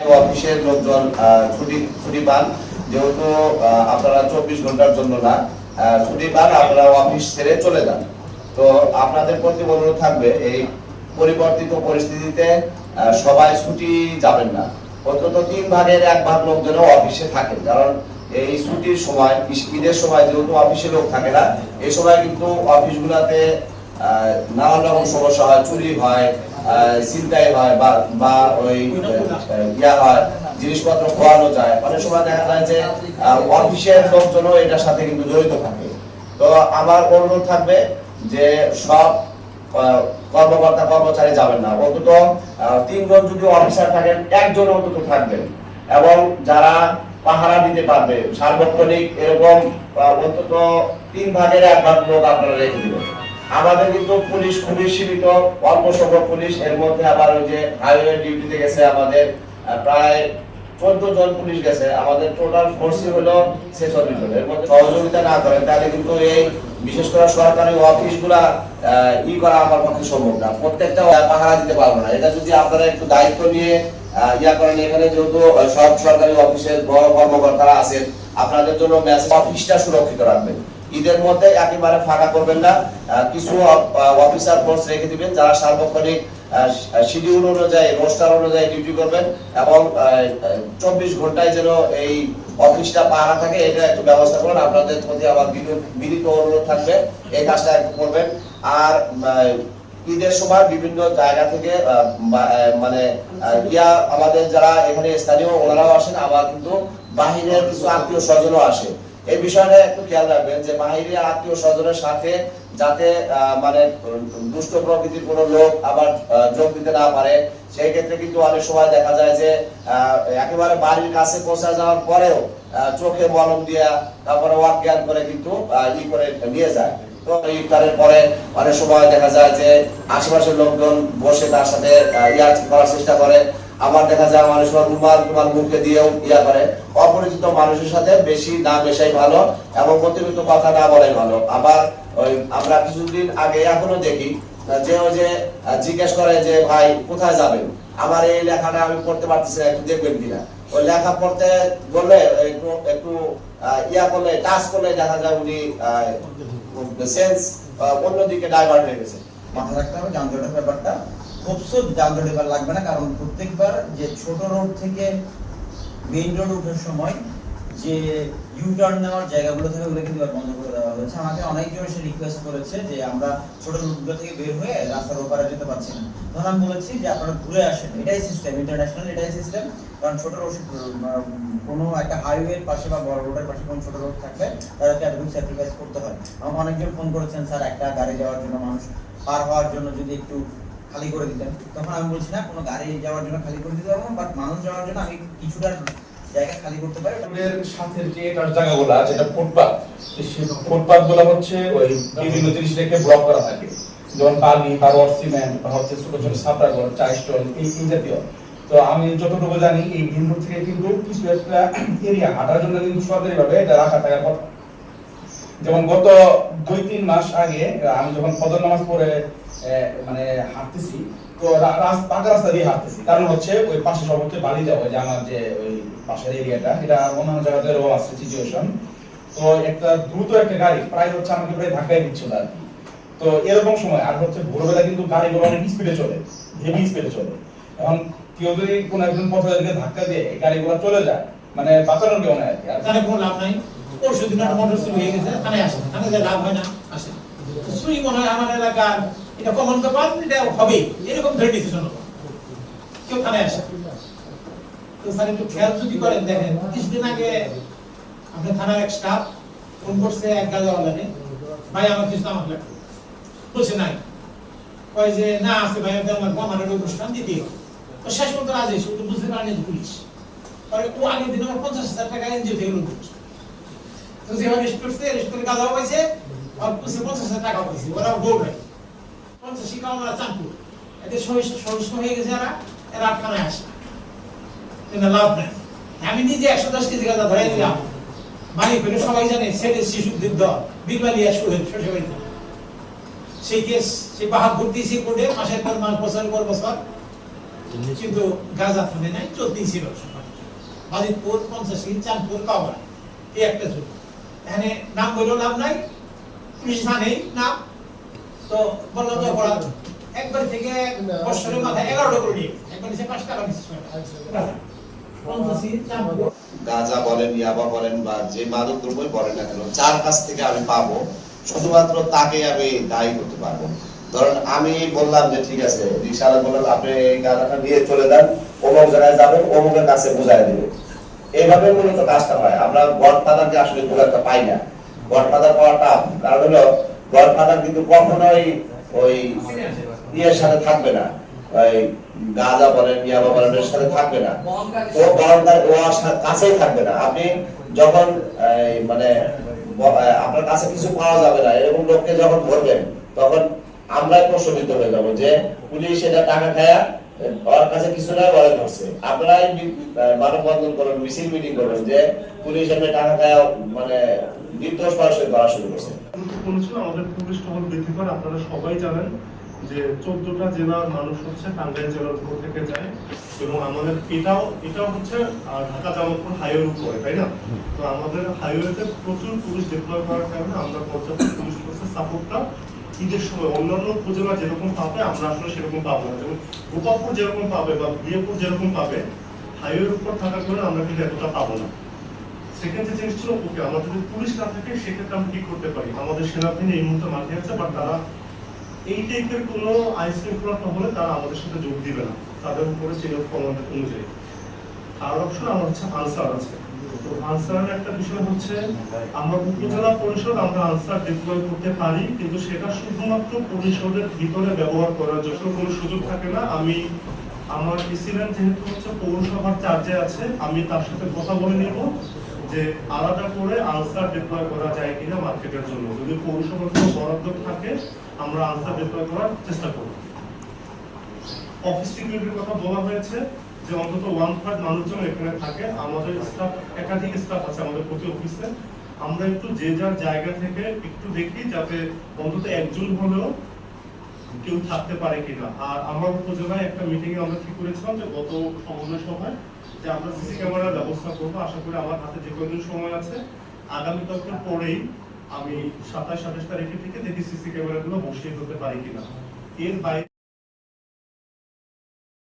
অফিসের লোকজন ছুটি ছুটি পান। যেহেতু আপনারা চব্বিশ ঘণ্টার জন্য না ছুটি পান, আপনারা অফিস ছেড়ে চলে যান। তো আপনাদের প্রতি অনুরোধ থাকবে, এই পরিবর্তিত পরিস্থিতিতে সবাই ছুটি যাবেন না। অন্তত তিন ভাগের এক ভাগ লোক যেন অফিসে থাকেন, কারণ এই ছুটির সময় ঈদের সময় যেহেতু অফিসে লোক থাকে না এই সময় কিন্তু অফিসগুলোতে নানান রকম সমস্যা হয়, চুরি হয় ছিনতাই হয় বা ওই ইয়া হয়, জিনিসপত্র খোয়ানো যায়। অনেক সময় দেখা যায় যে অফিসের লোকজনও এটার সাথে কিন্তু জড়িত থাকে। তো আমার অনুরোধ থাকবে যে সব কর্মকর্তা, কর্মচারী যাবেন না। অন্তত তিনজন যদি অফিসার থাকেন, একজন অন্তত থাকবেন। এবং যারা পাহারা দিতে পারবে, সার্বক্ষণিক এরকম অন্তত তিন ভাগের এক ভাগ লোক আপনারা রেখে দিবেন। আমাদের কিন্তু পুলিশ খুবই সীমিত, অল্প সংখ্যক পুলিশ। এর মধ্যে আবার ওই যে হাইওয়ে ডিউটিতে গেছে আমাদের প্রায় চোদ্দ জন পুলিশ গেছে। আমাদের টোটাল ফোর্সই হলো ছেচল্লিশ জন। এর মধ্যে সহযোগিতা না করেন তাহলে কিন্তু এই বিশেষ করে সরকারি ই করা আমার পক্ষে সম্ভব না। প্রত্যেকটা পাহারা দিতে পারব না। এটা যদি আপনারা একটু দায়িত্ব নিয়ে ইয়া করেন, এখানে যেহেতু সব সরকারি অফিসের বড় কর্মকর্তারা আছেন, আপনাদের জন্য অফিসটা সুরক্ষিত রাখবেন। ঈদের মধ্যে একেবারে ফাঁকা করবেন না। কিছু অফিসার ফোর্স রেখে দিবেন, যারা সার্বক্ষণিক শিডিউল অনুযায়ী রোস্টার অনুযায়ী ডিউটি করবেন এবং চব্বিশ ঘন্টায় যেন এই অফিসটা পাহারা থাকে, এটা একটু ব্যবস্থা করুন। আপনাদের প্রতি আমার বিনীত- অনুরোধ থাকবে, এই কাজটা একটু করবেন। আর ঈদের সময় বিভিন্ন জায়গা থেকে মানে ইয়া আমাদের যারা এখানে স্থানীয়, ওনারাও আসেন, আবার কিন্তু বাহিরের কিছু আত্মীয় স্বজনও আসে। এই বিষয়টা একটু খেয়াল রাখবেন যে বাহিরে আত্মীয় স্বজনের সাথে যাতে মানে দুষ্ট প্রকৃতির কোনো লোক আবার যোগ দিতে না পারে, সেই ক্ষেত্রে কিন্তু অনেক সময় দেখা যায় যে একেবারে বাড়ির কাছে পৌঁছা যাওয়ার পরেও চোখে মলম দিয়া তারপরে অজ্ঞান করে কিন্তু ই করে নিয়ে যায়। ইফতারের পরে অনেক সময় দেখা যায় যে আশেপাশের লোকজন বসে তার সাথে করার চেষ্টা করে। আবার দেখা যায় মানুষ রুমাল টুমাল মুখে দিয়েও ইয়া করে। অপরিচিত মানুষের সাথে বেশি না মেশাই ভালো এবং অতিরিক্ত কথা না বলাই ভালো। আবার ওই আমরা কিছুদিন আগে এখনও দেখি যে ওই যে জিজ্ঞেস করে যে, ভাই, কোথায় যাবেন? আমার এই লেখাটা আমি পড়তে পারতেছি না, একটু দেখবেন কিনা। ওই লেখা পড়তে বললে একটু একটু ইয়া করলে, টাচ করলে দেখা যায় উনি সেন্স অন্যদিকে ডাইভার্ট হয়ে গেছে। মাথায় রাখতে হবে, যানজটের ব্যাপারটা। খুব সুদ যানজট এবার লাগবে না, কারণ প্রত্যেকবার যে ছোট রোড থেকে মেইন রোড উঠার সময় যে ইউ টার্ন নেওয়ার জায়গাগুলো থাকে ওগুলো কিন্তু বন্ধ করে দেওয়া হয়েছে। আমাকে অনেকজন এসে রিকোয়েস্ট করেছে যে আমরা ছোট রুটগুলো থেকে বের হয়ে রাস্তার ওপারে যেতে পারছি না। তখন আমি বলেছি যে আপনারা ঘুরে আসেন, এটাই সিস্টেম ইন্টারন্যাশনাল এটাই সিস্টেম কারণ ছোট কোনো একটা হাইওয়ের পাশে বা বড় রোডের পাশে কোনো ছোট রোড থাকলে তাদেরকে এতটুকু স্যাক্রিফাইস করতে হয়। আমাকে অনেকজন ফোন করেছেন, স্যার, একটা গাড়ি যাওয়ার জন্য মানুষ পার হওয়ার জন্য যদি একটু খালি করে দিতেন। তখন আমি বলছি, না, কোনো গাড়ি যাওয়ার জন্য খালি করে দিতে পারব বাট মানুষ যাওয়ার জন্য আমি কিছুটা জায়গাগুলো আছে, এটা ফুটপাত। ফুটপাতগুলো হচ্ছে ওই বিভিন্ন জিনিস রেখে ব্লক করা থাকে যেমন বালি বা রড সিমেন্ট হচ্ছে ছোট ছোট ছাপড়া চা স্টল জাতীয়। তো আমি যতটুকু জানি, এই ভিন্ন থেকে কিন্তু কিছু একটা এরিয়া হাঁটার জন্য কিন্তু সরকারি ভাবে এটা রাখা থাকার কথা। যেমন গত দুই, তিন মাস আগে আমি যখন ফজর নামাজ পড়ে মানে হাঁটতেছি, তো পাকা রাস্তা দিয়ে হাঁটতেছি। কারণ হচ্ছে ওই পাশে সব হচ্ছে বালি যাওয়া যে আমার যে ওই পাশের এরিয়াটা এটা অন্যান্য জায়গাতে এরকম আছে সিচুয়েশন তো একটা দ্রুত একটা গাড়ি, প্রায় হচ্ছে আমাকে প্রায় ধাক্কায় দিচ্ছিল আর কি। তো এরকম সময়, আর হচ্ছে ভোরবেলা কিন্তু গাড়িগুলো অনেক স্পিডে চলে হেভি স্পিডে চলে। এখন কেউ যদি কোনো একজন পথচারীকে ধাক্কা দিয়ে গাড়িগুলো চলে যায় মানে বাঁচানোর কেউ নাই আর কি। আর কোনো লাভ নাই? পরশু দিন একটা মোটর হয়ে গেছে, থানায় আসে। থানায় যে লাভ হয় না, আসে। চুরি মনে হয় আমার এলাকার, এটা কমন ব্যাপার এটা হবে। এরকম ধরে ডিসিশন কেউ থানায় আসে। তো স্যার, একটু খেয়াল যদি করেন, দেখেন, কিছুদিন আগে আপনার থানার এক স্টাফ ফোন করছে এক গাড়িওয়ালারে ভাই, আমার কিছু আমার লাগবে। বলছে, নাই। কয় যে, না, আছে ভাই আমার আমার অনুষ্ঠান দিতে তো শেষ পর্যন্ত রাজি শুধু বুঝতে পারেনি পুলিশ। পরে ও আগের দিন আমার পঞ্চাশ হাজার টাকা এনজিও থেকে লোন করেছে। তো যেভাবে রেস্ট করছে রেস্ট করে কাজাও পাইছে আর পুলিশে পঞ্চাশ হাজার টাকা পাইছে ওরা দৌড়ায় পঞ্চাশি কারণ ওরা চাঁদপুর এদের সহিষ্ণ সহিষ্ণ হয়ে গেছে এরা এরা আটখানায় আসে কিন্তু লাভ নাই আমি নিজে একশো দশ কেজি গাঁজা ধরে দিলাম মালিক হলে সবাই জানে ছেলে শিশু যুদ্ধ বিরবালিয়া শুয়ে শ্বশুর সেই কেস সেই বাহাদুর দিয়েছি কোর্টে মাসের পর মাস বছরের পর বছর কিন্তু গাজা থানে নাই চলতেই ছিল বাজিতপুর পঞ্চাশি চাঁদপুর কাওড়া এই একটা ঝুল এখানে নাম বলেও লাভ নাই, পুলিশ থানেই নাম তো বললাম যে অপরাধ একবার থেকে বছরের মাথায় এগারোটা করে নিয়ে, একবার নিচে পাঁচ টাকা নিচ্ছে পঞ্চাশি গাঁজা বলেন, ইয়াবা বলেন, বা যে মাদক দ্রব্যই বলেন না কেন, যার কাছ থেকে আমি পাবো, শুধুমাত্র তাকে আমি দায়ী করতে পারব। ধরুন আমি বললাম যে, ঠিক আছে বললাম আপনি এই গাঁজাটা নিয়ে চলে যান, অমুক জায়গায় যাবেন, অমুকের কাছে বুঝাই দিবে। এইভাবে মূলত কাজটা হয়। আমরা গডফাদারকে আসলে খুব একটা পাই না। গডফাদার পাওয়া টাফ কারণ হলো, গডফাদার কিন্তু কখনোই ওই ইয়ের সাথে থাকবে না। ওই গাঁজা বলেন, ইয়াবা বলেন, এর সাথে থাকবে না। ও ও কাছেই থাকবে না। আপনি যখন মানে আপনার কাছে কিছু পাওয়া যাবে না, এরকম লোককে যখন ধরবেন, তখন আমরাই প্রশ্নবিদ্ধ হয়ে যাব যে, পুলিশ এটা টাকা খায়া ওর কাছে কিছু আপনারাই মানববন্ধন করবেন মিছিল মিটিং করবেন যে পুলিশ এমনি টাকা খায়া মানে নির্দোষ মানুষের ধরা শুরু করছে। আমাদের পুলিশ টহল বৃদ্ধি করে আপনারা সবাই জানেন যে চোদ্দটা জেলার মানুষ হচ্ছে টাঙ্গাইল জেলার উপর থেকে যায় এবং আমাদের এটাও এটাও হচ্ছে ঢাকা জামালপুর হাইওয়ের উপরে, তাই না? তো আমাদের হাইওয়েতে প্রচুর পুলিশ ডিপ্লয় করার কারণে আমরা পর্যাপ্ত পুলিশ ফোর্সের সাপোর্টটা ঈদের সময় অন্যান্য উপজেলা যেরকম পাবে, আমরা আসলে সেরকম পাবো না। যেমন গোপালপুর যেরকম পাবে বা বিয়েপুর যেরকম পাবে হাইওয়ের উপর থাকার কারণে আমরা কিন্তু এতটা পাবো না। সেকেন্ড যে জিনিস ছিল ওকে আমাদের যদি পুলিশ না থাকে, সেক্ষেত্রে আমরা কি করতে পারি? আমাদের সেনাবাহিনী এই মুহূর্তে মাঠে আছে বাট তারা এই টাইপের কোনো আইন শৃঙ্খলা হলে তারা আমাদের সাথে যোগ দিবে না। তাদের উপরে অফ অনুযায়ী। আর অপশন আমার হচ্ছে আনসার আছে। আনসারের একটা বিষয় হচ্ছে, আমরা উপজেলা পরিষদ আমরা আনসার ডিপ্লয় করতে পারি, কিন্তু সেটা শুধুমাত্র পরিষদের ভিতরে ব্যবহার করার জন্য। কোনো সুযোগ থাকে না। আমি, আমার প্রেসিডেন্ট যেহেতু হচ্ছে পৌরসভার চার্জে আছে, আমি তার সাথে কথা বলে নেব যে আলাদা করে আনসার ডিপ্লয় করা যায় কিনা মার্কেটের জন্য। যদি পৌরসভার কোনো বরাদ্দ থাকে, আমরা আনসার ডিপ্লয় করার চেষ্টা করব। অফিস সিকিউরিটির কথা বলা হয়েছে। যে অন্তত ওয়ান থার্ড মানুষজন এখানে থাকে। আমাদের স্টাফ একাধিক স্টাফ আছে আমাদের প্রতি অফিসে আমরা একটু যে যার জায়গা থেকে একটু দেখি যাতে অন্তত একজন হলেও কেউ থাকতে পারে কিনা। আর আমার উপজেলায় একটা মিটিং এ আমরা ঠিক করেছিলাম যে গত সমন্বয় সভায় যে আমরা সিসি ক্যামেরার ব্যবস্থা করব। আশা করি আমার হাতে যে কদিন সময় আছে, আগামী কালকে পরেই আমি সাতাশ, আঠাশ তারিখে থেকে দেখি সিসি ক্যামেরাগুলো বসিয়ে দিতে পারি কিনা। এর বাইরে